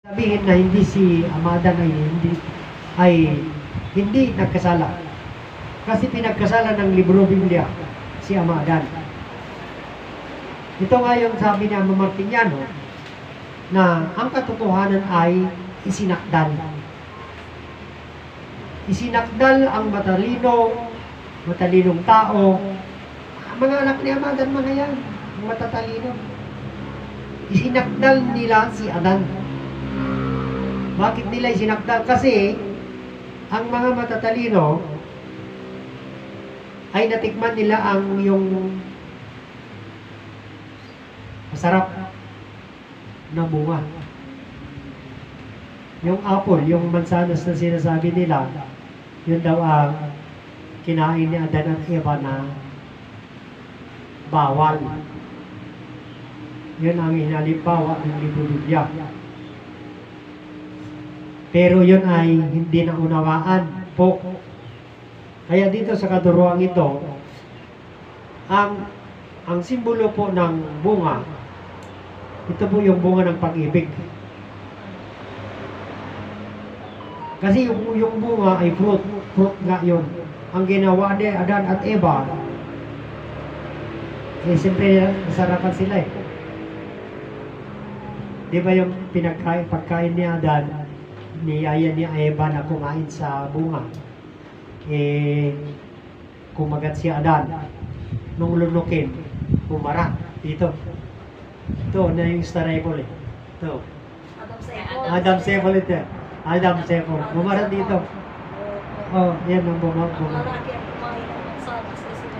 Sabihin na hindi si Amadan ay hindi ay hindi nagkasala. Kasi pinagkasala ng libro Biblia si Amadan. Ito nga yung sabi ni Ama Martiniano na ang katotohanan ay isinakdal. Isinakdal ang matalino, matalinong tao. Mga anak ni Amadan mga yan, matatalino. Isinakdal nila si Adan. Bakit nila isinakdal? Kasi ang mga matatalino ay natikman nila ang yung masarap na bunga. Yung apple, yung mansanas na sinasabi nila, yun daw ang kinain ni Adan at Eva na bawal. Yun ang hinalipawa ng libro Biblia. Pero yun ay hindi na unawaan po. Kaya dito sa kaduruang ito, ang ang simbolo po ng bunga, ito po yung bunga ng pag-ibig. Kasi yung, yung bunga ay fruit, fruit nga yun. Ang ginawa ni Adan at Eva, eh siyempre nasarapan sila eh. Di ba yung pinagkain, pagkain ni Adan, niyaya ni Eva na kumain sa bunga. Eh, kumagat si Adan. Nung lunukin, umara. Dito. Ito na yung star apple eh. Ito. Adam. Adam Seymour ito. Adam Seymour. Umara dito. Oh, yan ang kasi may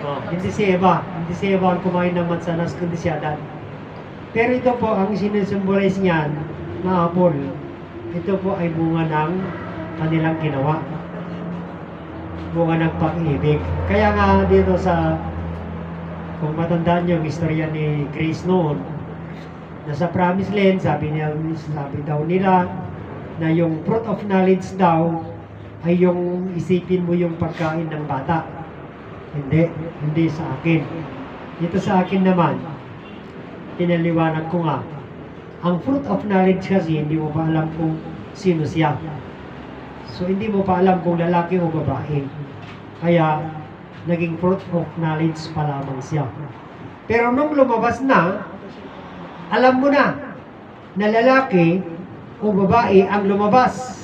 Oh, hindi si. Eva. Hindi si Eva ang kumain ng mansanas, kundi si Adan. Pero ito po, ang sinusymbolize niyan na apple, ito po ay bunga ng kanilang ginawa. Bunga ng pag-ibig. Kaya nga dito sa, kung matandaan niyo ang istorya ni Grace noon, na sa Promised Land, sabi niya, sabi daw nila, na yung fruit of knowledge daw, ay yung isipin mo yung pagkain ng bata. Hindi, hindi sa akin. Dito sa akin naman, pinaliwanag ko nga, ang fruit of knowledge kasi hindi mo pa alam kung sino siya. So hindi mo pa alam kung lalaki o babae. Kaya naging fruit of knowledge pa lamang siya. Pero nung lumabas na, alam mo na na lalaki o babae ang lumabas.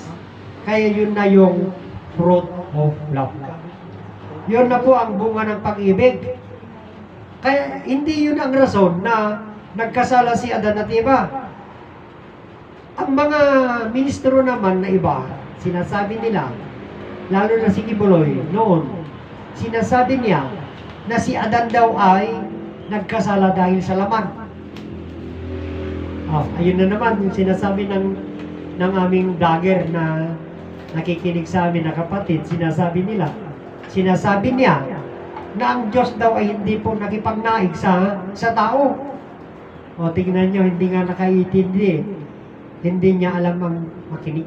Kaya yun na yung fruit of love. Yun na po ang bunga ng pag-ibig. Kaya hindi yun ang rason na nagkasala si Adan at Eva. Ang mga ministro naman na iba, sinasabi nila, lalo na si Kibuloy noon, sinasabi niya na si Adan daw ay nagkasala dahil sa laman. Ah, ayun na naman yung sinasabi ng ng aming vlogger na nakikinig sa amin na kapatid, sinasabi nila, sinasabi niya na ang Diyos daw ay hindi po nakipagnaig sa sa tao. O tingnan nyo, hindi nga nakaintindi. Hindi niya alam ang makinig.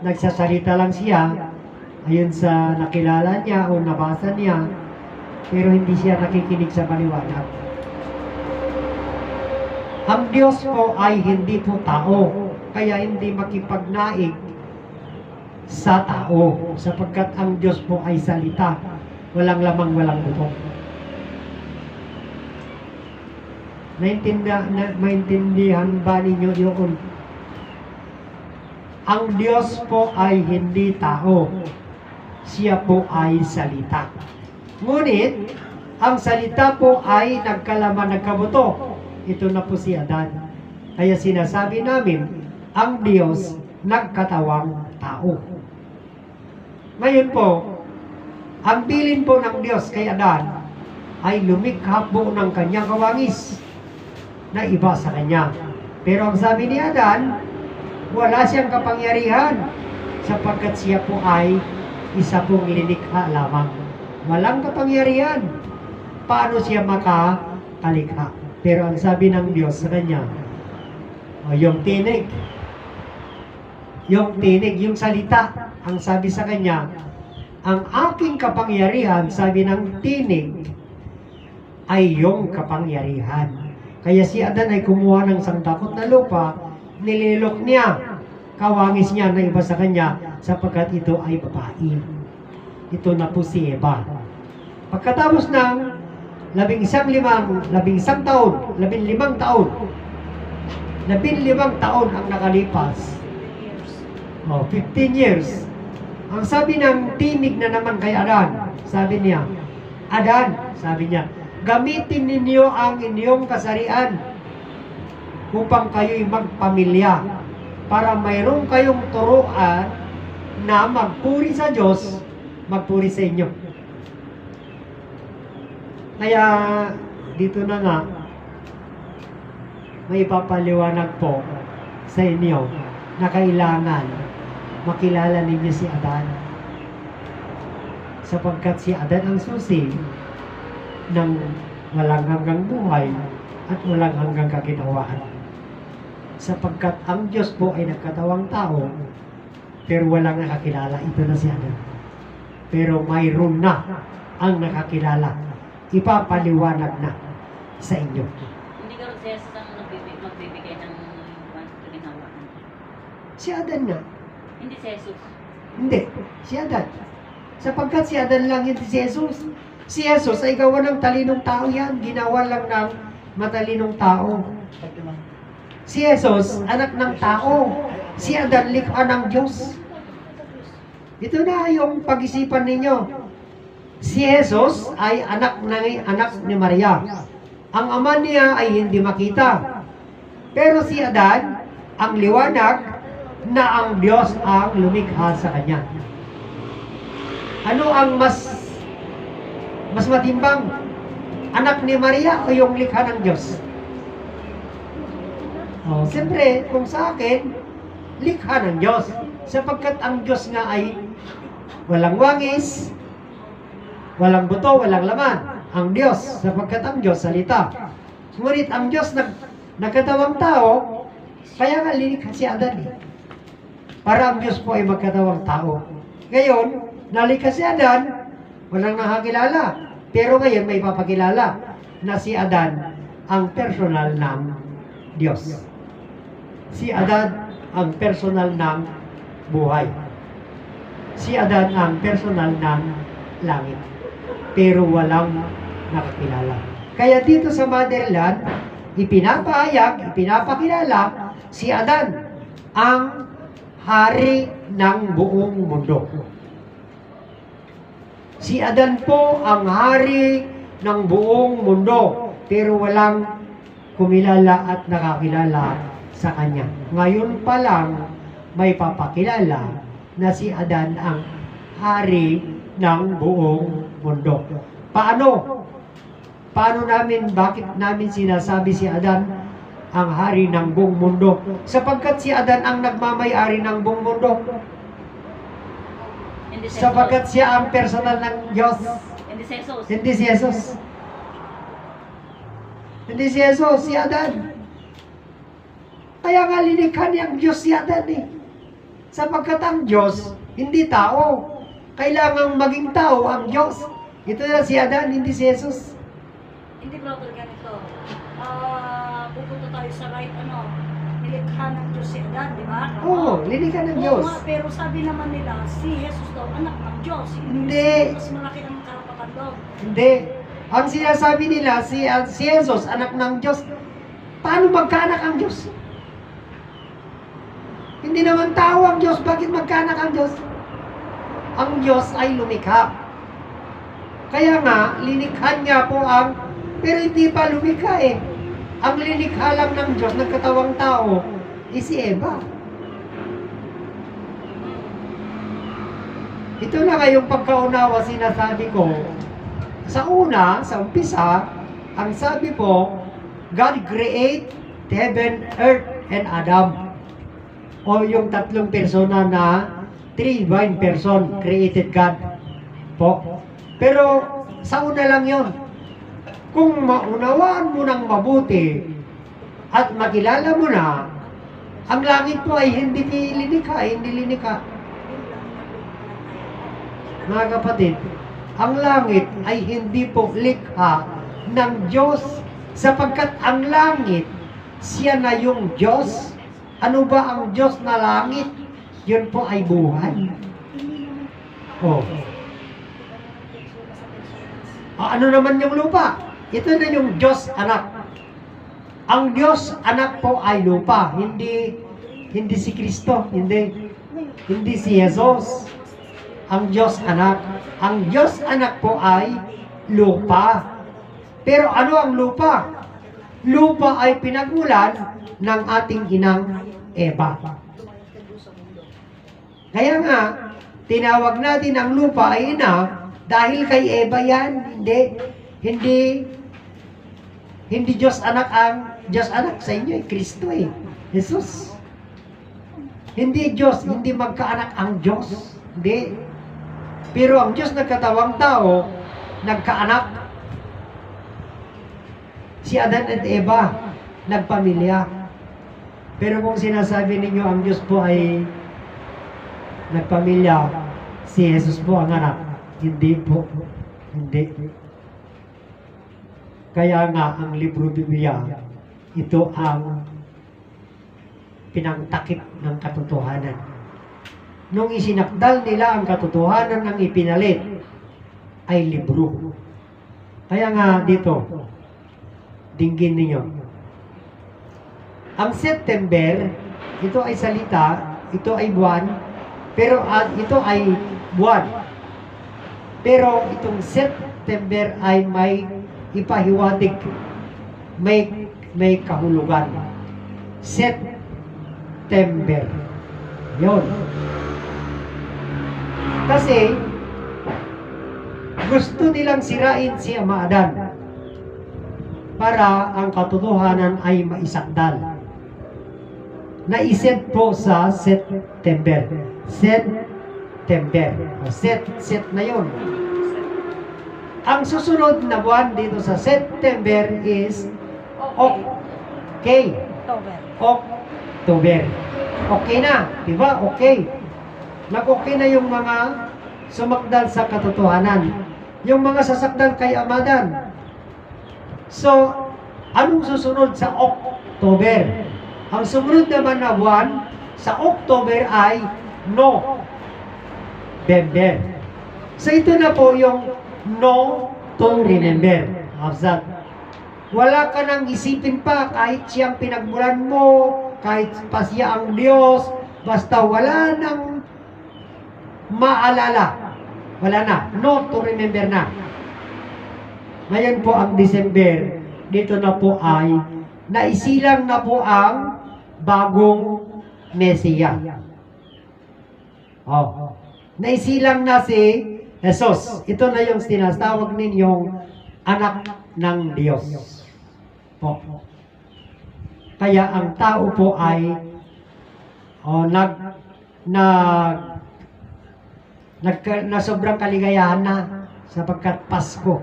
Nagsasalita lang siya ayon sa nakilala niya o nabasa niya, pero hindi siya nakikinig sa paliwanag. Ang Diyos po ay hindi po tao, kaya hindi makipagnaig sa tao, sapagkat ang Diyos po ay salita, walang lamang, walang buto. Naintindihan, na, maintindihan ba ninyo yun? Ang Diyos po ay hindi tao, siya po ay salita. Ngunit, ang salita po ay nagkalaman, nagkabuto. Ito na po si Adan. Kaya sinasabi namin, ang Diyos nagkatawang tao. Ngayon po, ang bilin po ng Diyos kay Adan ay lumikha po ng kanyang kawangis na iba sa kanya. Pero ang sabi ni Adan, wala siyang kapangyarihan sapagkat siya po ay isa pong lilikha lamang. Walang kapangyarihan. Paano siya makakalikha? Pero ang sabi ng Diyos sa kanya, o yung tinig, yung tinig, yung salita, ang sabi sa kanya, ang aking kapangyarihan, sabi ng tinig, ay yung kapangyarihan. Kaya si Adan ay kumuha ng sangdakot na lupa nililok niya, kawangis niya na iba sa kanya sapagkat ito ay babae. Ito na po si Eva. Pagkatapos ng labing isang limang, labing isang taon, labing limang taon, labing limang taon ang nakalipas. Oh, 15 years. Ang sabi ng tinig na naman kay Adan, sabi niya, Adan, sabi niya, gamitin ninyo ang inyong kasarian upang kayo'y magpamilya para mayroon kayong turuan na magpuri sa Diyos, magpuri sa inyo. Kaya dito na nga, may papaliwanag po sa inyo na kailangan makilala ninyo si Adan. Sapagkat si Adan ang susi ng walang hanggang buhay at walang hanggang kaginawaan. Sapagkat ang Diyos po ay nagkatawang tao, pero walang nakakilala. Ito na si Adan. Pero mayroon na ang nakakilala. Ipapaliwanag na sa inyo. Hindi ka rin siya sa magbibigay ng kaginhawaan. Si Adan nga, Hindi si Jesus. Hindi, si Adan. Sapagkat si Adan lang hindi si Jesus. Si Jesus ay gawa ng talinong tao yan. Ginawa lang ng matalinong tao. Si Jesus, anak ng tao. Si Adan, likha ng Diyos. Ito na yung pag-isipan ninyo. Si Jesus ay anak ng anak ni Maria. Ang ama niya ay hindi makita. Pero si Adan, ang liwanag na ang Diyos ang lumikha sa kanya. Ano ang mas mas matimbang? Anak ni Maria o yung likha ng Diyos? Oh, siyempre, kung sa akin, likha ng Diyos. Sapagkat ang Diyos nga ay walang wangis, walang buto, walang laman. Ang Diyos, sapagkat ang Diyos salita. Ngunit ang Diyos nag, nagkatawang tao, kaya nga lilikha si Adan eh. Para ang Diyos po ay magkatawang tao. Ngayon, nalikha si Adan, walang nakakilala. Pero ngayon may papakilala na si Adan ang personal ng Diyos. Si Adan ang personal ng buhay. Si Adan ang personal ng langit. Pero walang nakakilala. Kaya dito sa motherland, ipinapahayag, ipinapakilala si Adan ang hari ng buong mundo. Si Adan po ang hari ng buong mundo, pero walang kumilala at nakakilala sa kanya. Ngayon pa lang, may papakilala na si Adan ang hari ng buong mundo. Paano? Paano namin, bakit namin sinasabi si Adan ang hari ng buong mundo? Sapagkat si Adan ang nagmamayari ng buong mundo. Sapagkat siya ang personal ng Diyos. Hindi si Jesus. Hindi si Jesus. Hindi si Jesus, si Adan. Kaya nga linikha niyang Diyos si Adan eh. Sapagkat ang Diyos, hindi tao. Kailangang maging tao ang Diyos. Ito na si Adan, hindi si Jesus. Hindi brother ganito. Ah, pupunta tayo sa right ano, nilikha ng Diyos si Adan, di ba? Oo, linikha ng Oo Diyos. nga, pero sabi naman nila, si Jesus daw anak ng Diyos. Hindi. Mas malaki ang karapatan daw. Hindi. Ang sinasabi nila, si, uh, si Jesus, anak ng Diyos. Paano magkaanak ang Diyos? Hindi naman tao ang Diyos. Bakit magkaanak ang Diyos? Ang Diyos ay lumikha. Kaya nga, linikha niya po ang, pero hindi pa lumikha eh. Ang linikha lang ng Diyos, nagkatawang tao, is si Eva. Ito na nga yung pagkaunawa sinasabi ko, sa una, sa umpisa, ang sabi po, God create heaven, earth, and Adam. O yung tatlong persona na three divine person created God po. Pero sa una lang yon. Kung maunawaan mo ng mabuti at makilala mo na, ang langit po ay hindi linikha, hindi linikha. Mga kapatid, ang langit ay hindi po likha ng Diyos sapagkat ang langit, siya na yung Diyos Ano ba ang Diyos na langit? Yun po ay buhay. Oh. Ah, ano naman yung lupa? Ito na yung Diyos anak. Ang Diyos anak po ay lupa, hindi hindi si Kristo, hindi hindi si Jesus. Ang Diyos anak, ang Diyos anak po ay lupa. Pero ano ang lupa? Lupa ay pinagmulan ng ating inang Eva. Kaya nga, tinawag natin ang lupa ay ina dahil kay Eva yan. Hindi, hindi, hindi Diyos anak ang, Diyos anak sa inyo eh, Kristo eh. Jesus. Hindi Diyos, hindi magkaanak ang Diyos. Hindi. Pero ang Diyos nagkatawang tao, nagkaanak. Si Adan at Eva, nagpamilya. Pero kung sinasabi ninyo ang Diyos po ay nagpamilya, si Jesus po ang anak. Hindi po. Hindi. Kaya nga ang libro Biblia, ito ang pinangtakip ng katotohanan. Nung isinakdal nila ang katotohanan ng ipinalit, ay libro. Kaya nga dito, dinggin ninyo. Ang September, ito ay salita, ito ay buwan, pero at ito ay buwan. Pero itong September ay may ipahiwatig, may may kahulugan. September. Yon. Kasi gusto nilang sirain si Ama para ang katotohanan ay maisakdal. Naiset po sa September. September. Set, set na yon. Ang susunod na buwan dito sa September is okay. October. October. Okay na, di ba? Okay. Nag-okay na yung mga sumakdal sa katotohanan. Yung mga sasakdal kay Amadan. So, anong susunod sa October? Ang sumunod naman na buwan sa October ay no. November. So ito na po yung no to remember. Absat. Wala ka nang isipin pa kahit siyang pinagmulan mo, kahit pa siya ang Diyos, basta wala nang maalala. Wala na. No to remember na. Ngayon po ang December, dito na po ay naisilang na po ang bagong Mesiya. Oh. Naisilang na si Jesus. Ito na yung tinatawag ninyong anak ng Diyos. Po. Kaya ang tao po ay oh, nag nag nag na sobrang kaligayahan na sapagkat Pasko.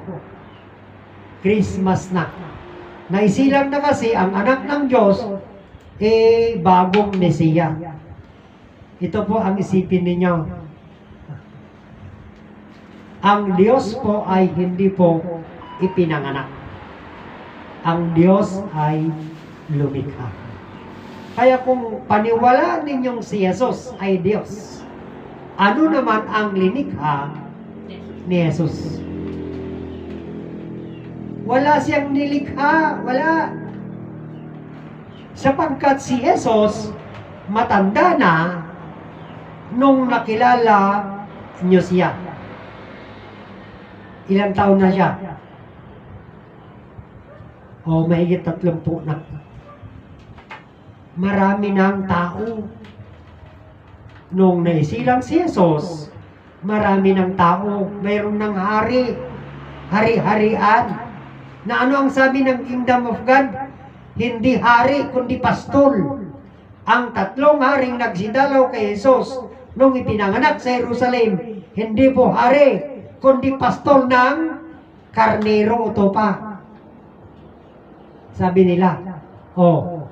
Christmas na. Naisilang na kasi ang anak ng Diyos eh bagong Mesiya. Ito po ang isipin ninyo. Ang Diyos po ay hindi po ipinanganak. Ang Diyos ay lumikha. Kaya kung paniwalaan ninyong si Jesus ay Diyos, ano naman ang linikha ni Jesus? Wala siyang nilikha, wala. Sapagkat si Jesus, matanda na nung nakilala niyo siya. Ilang taon na siya? O mahigit tatlumpu na. Marami ng tao. Nung naisilang si Jesus, marami ng tao. Mayroon ng hari. Hari-harian. Na ano ang sabi ng Kingdom of God? Hindi hari, kundi pastol. Ang tatlong haring nagsidalaw kay Jesus nung ipinanganak sa Jerusalem, hindi po hari, kundi pastol ng karnero o topa. Sabi nila, oh,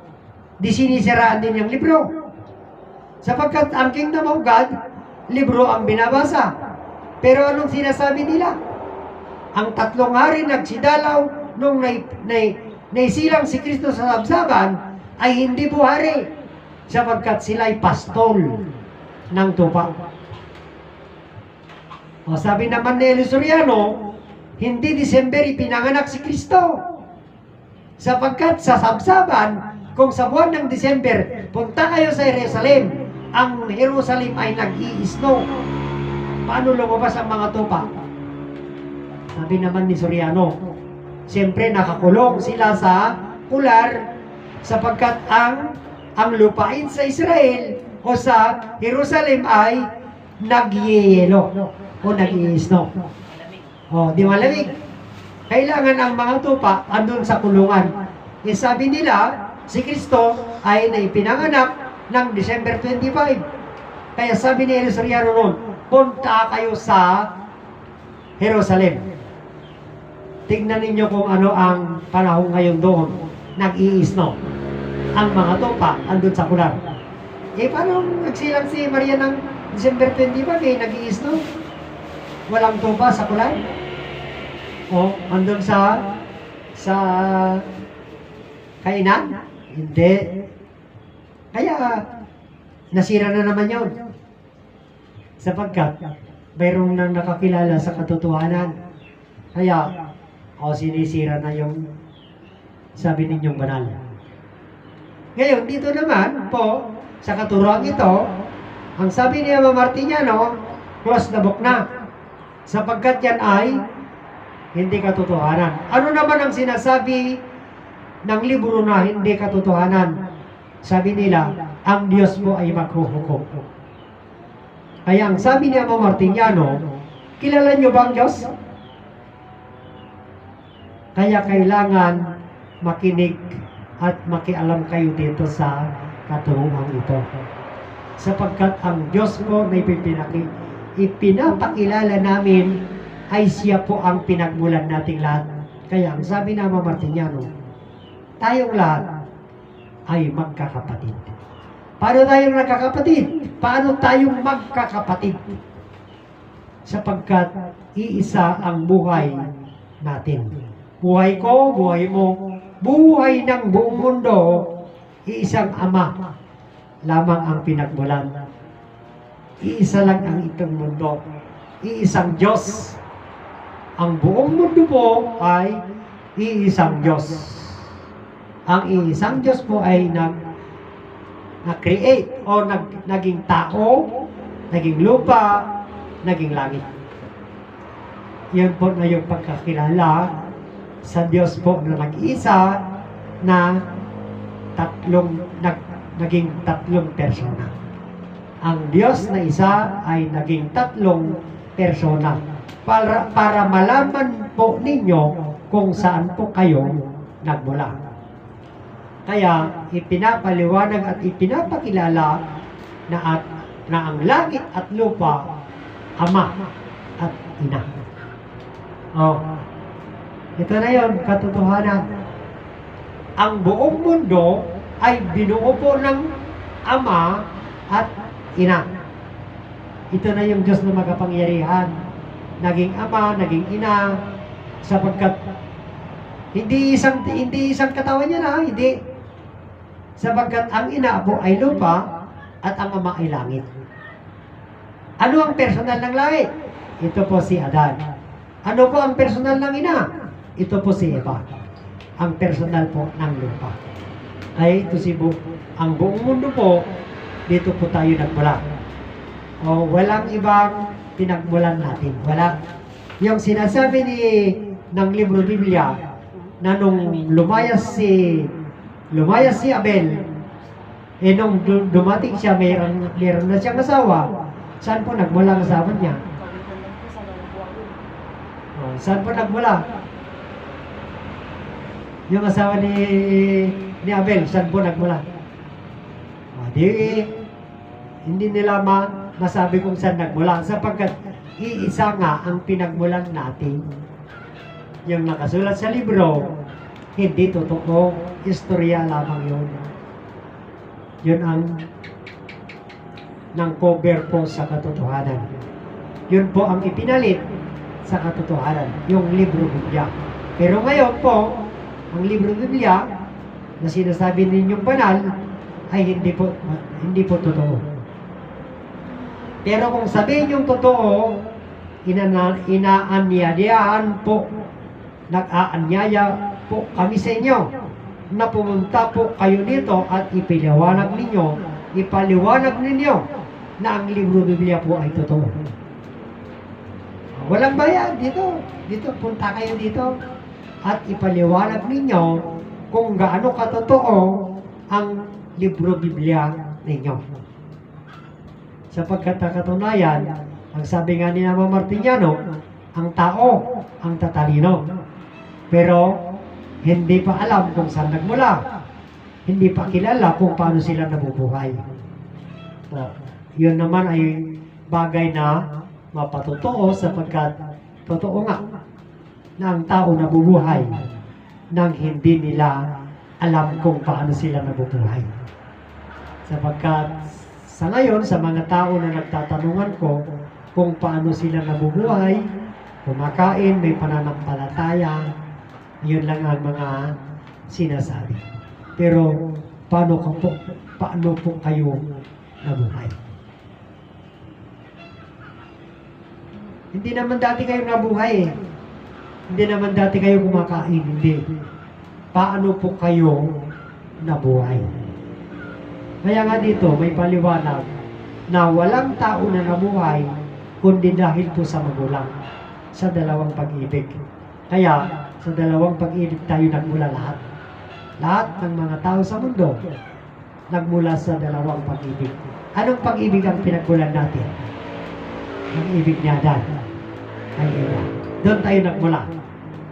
di sinisiraan din yung libro. Sapagkat ang Kingdom of God, libro ang binabasa. Pero anong sinasabi nila? Ang tatlong hari nagsidalaw nung nai, nai, naisilang si Kristo sa sabsaban ay hindi po hari. sapagkat sila'y pastol ng tupa. O sabi naman ni Eli Soriano, hindi December ipinanganak si Kristo. Sapagkat sa sabsaban, kung sa buwan ng December, punta kayo sa Jerusalem, ang Jerusalem ay nag-i-snow. Paano lumabas ang mga tupa? Sabi naman ni Soriano, siyempre nakakulong sila sa kular sapagkat ang ang lupain sa Israel o sa Jerusalem ay nagyeyelo o nag-i-snow. Malamig. O, di malamig. Kailangan ang mga tupa andun sa kulungan. Eh, sabi nila, si Kristo ay naipinanganak ng December 25. Kaya sabi ni Elisariano noon, punta kayo sa Jerusalem. Tignan ninyo kung ano ang panahon ngayon doon. Nag-i-snow. Ang mga tupa andun sa kular. Eh, paano nagsilang si Maria ng December 25 eh, nag-i-snow? Walang tupa sa kular? O, andun sa sa kainan? Hindi. Kaya, nasira na naman yon. Sapagkat, mayroong nang nakakilala sa katotohanan. Kaya, o sinisira na yung sabi ninyong banal. Ngayon, dito naman po, sa katuruan ito, ang sabi ni Ama Martiniano, close the book na. Sapagkat yan ay hindi katotohanan. Ano naman ang sinasabi ng libro na hindi katotohanan? Sabi nila, ang Diyos po ay maghuhukom. Kaya ang sabi ni Ama Martiniano, kilala niyo ba ang Diyos? Kaya kailangan makinig at makialam kayo dito sa katuruan ito. Sapagkat ang Diyos po na ipinaki, ipinapakilala namin ay siya po ang pinagmulan nating lahat. Kaya ang sabi na Ama Martiniano, tayong lahat ay magkakapatid. Paano tayong nagkakapatid? Paano tayong magkakapatid? Sapagkat iisa ang buhay natin. Buhay ko, buhay mo, buhay ng buong mundo, iisang ama lamang ang pinagmulan. Iisa lang ang itong mundo. Iisang Diyos. Ang buong mundo po ay iisang Diyos. Ang iisang Diyos po ay nag na-create o nag, naging tao, naging lupa, naging langit. Yan po na yung pagkakilala sa Diyos po na nag-isa na tatlong nag, naging tatlong persona. Ang Diyos na isa ay naging tatlong persona para, para malaman po ninyo kung saan po kayo nagmula. Kaya ipinapaliwanag at ipinapakilala na at na ang langit at lupa ama at ina. Oh. Ito na 'yon, katotohanan. Ang buong mundo ay binuo po ng ama at ina. Ito na yung Diyos na makapangyarihan. Naging ama, naging ina, sapagkat hindi isang hindi isang katawan niya na, hindi. Sapagkat ang ina po ay lupa at ang ama ay langit. Ano ang personal ng langit? Ito po si Adan. Ano po ang personal ng ina? Ito po si Eva. Ang personal po ng lupa. Ay ito si Bu. Ang buong mundo po, dito po tayo nagmula. O walang ibang pinagmulan natin. Wala. Yung sinasabi ni ng libro Biblia na nung lumayas si lumayas si Abel eh nung du- dumating siya mayroon, mayroon na siyang asawa saan po nagmula ang asawa niya? Oh, saan po nagmula? Yung asawa ni ni Abel, saan po nagmula? Oh, di, hindi nila ma, masabi kung saan nagmula sapagkat iisa nga ang pinagmulan natin. Yung nakasulat sa libro, hindi totoo, istorya lamang yun. Yun ang ng cover po sa katotohanan. Yun po ang ipinalit sa katotohanan, yung libro Biblia. Pero ngayon po, ang libro Biblia na sinasabi ninyong banal ay hindi po hindi po totoo. Pero kung sabihin yung totoo, inana, inaanyayaan po, nag-aanyaya po kami sa inyo na pumunta po kayo dito at ipiliwanag ninyo, ipaliwanag ninyo na ang libro Biblia po ay totoo. Walang bayad dito. Dito, punta kayo dito at ipaliwanag ninyo kung gaano katotoo ang libro Biblia ninyo. Sapagkat ang katunayan, ang sabi nga ni Mama Martiniano, ang tao ang tatalino. Pero hindi pa alam kung saan nagmula. Hindi pa kilala kung paano sila nabubuhay. O, yun naman ay bagay na mapatotoo sapagkat totoo nga na ang tao nabubuhay nang hindi nila alam kung paano sila nabubuhay. Sapagkat sa ngayon, sa mga tao na nagtatanungan ko kung paano sila nabubuhay, kumakain, may pananampalataya, yun lang ang mga sinasabi. Pero paano ka po, paano po kayo nabuhay? Hindi naman dati kayo nabuhay eh. Hindi naman dati kayo kumakain, hindi. Paano po kayo nabuhay? Kaya nga dito, may paliwanag na walang tao na nabuhay kundi dahil po sa magulang sa dalawang pag-ibig. Kaya, sa dalawang pag-ibig tayo nagmula lahat. Lahat ng mga tao sa mundo nagmula sa dalawang pag-ibig. Anong pag-ibig ang pinagmulan natin? Ang ibig niya Dan ay Eva. Doon tayo nagmula.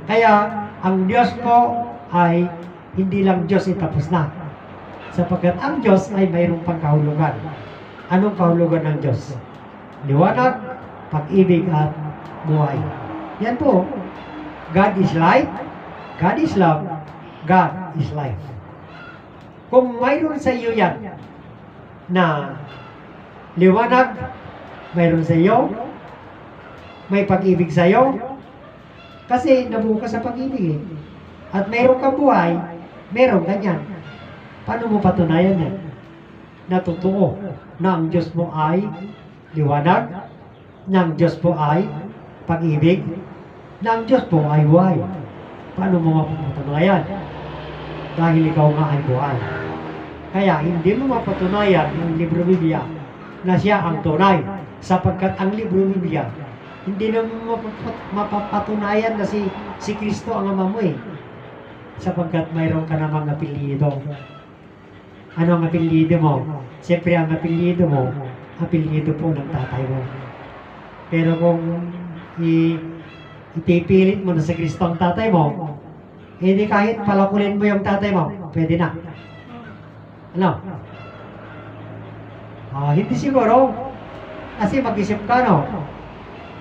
Kaya, ang Diyos po ay hindi lang Diyos itapos na. Sapagkat ang Diyos ay mayroong pangkahulugan. Anong kahulugan ng Diyos? Liwanag, pag-ibig at buhay. Yan po. God is light, God is love, God is life. Kung mayroon sa iyo yan na liwanag, mayroon sa iyo, may pag-ibig sa iyo, kasi nabuo ka sa pag-ibig eh. At mayroon kang buhay, mayroon ganyan. Paano mo patunayan yan? Na totoo na ang Diyos mo ay liwanag, na ang Diyos po ay pag-ibig, na ang Diyos po ay buhay. Paano mo mapatunayan? Dahil ikaw nga ay buhay. Kaya hindi mo mapatunayan yung libro Biblia na siya ang tunay sapagkat ang libro Biblia hindi na mo mapapat- mapapatunayan na si si Kristo ang ama mo eh sapagkat mayroon ka namang apelyido. Ano ang apelyido mo? Siyempre ang apelyido mo, apelyido po ng tatay mo. Pero kung i ipipilit mo na sa Kristo ang tatay mo, hindi kahit palakulin mo yung tatay mo, pwede na. Ano? Ah, hindi siguro. Kasi mag-isip ka, no?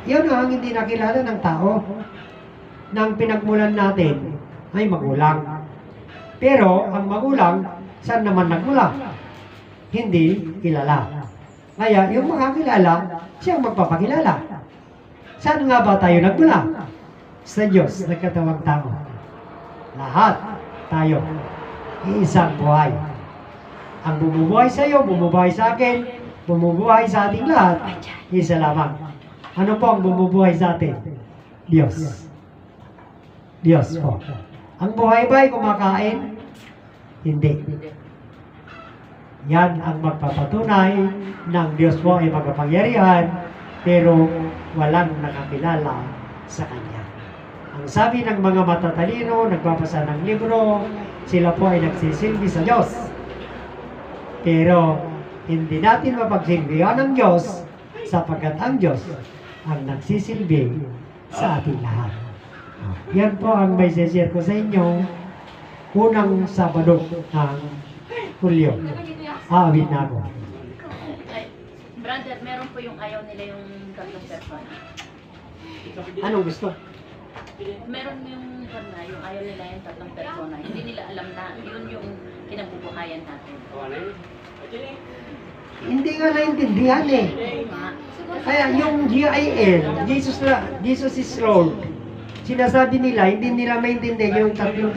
Yun ang hindi nakilala ng tao. Nang pinagmulan natin ay magulang. Pero ang magulang, saan naman nagmula? Hindi kilala. Kaya yung makakilala, siyang magpapakilala. Saan nga ba tayo nagmula? Sa Diyos, nagkatawang tao. Lahat tayo. Iisang buhay. Ang bumubuhay sa iyo, bumubuhay sa akin, bumubuhay sa ating lahat, isa lamang. Ano po ang bumubuhay sa atin? Diyos. Diyos po. Ang buhay ba ay kumakain? Hindi. Yan ang magpapatunay ng Diyos po ay magapangyarihan, pero walang nakakilala sa Kanya. Ang sabi ng mga matatalino, nagbabasa ng libro, sila po ay nagsisilbi sa Diyos. Pero hindi natin mapagsilbihan ng Diyos sapagkat ang Diyos ang nagsisilbi sa ating lahat. Yan po ang may share ko sa inyo unang Sabado ng Hulyo. Aawit na ako. Brother, meron po yung ayaw nila yung tatlong persona. Anong gusto? Meron yung na yung ayaw nila yung tatlong persona. Hindi nila alam na yun yung kinabubuhayan natin. Hindi nga naintindihan eh. Kaya yung GIL, Jesus, Jesus is Lord, sinasabi nila, hindi nila maintindihan yung tatlong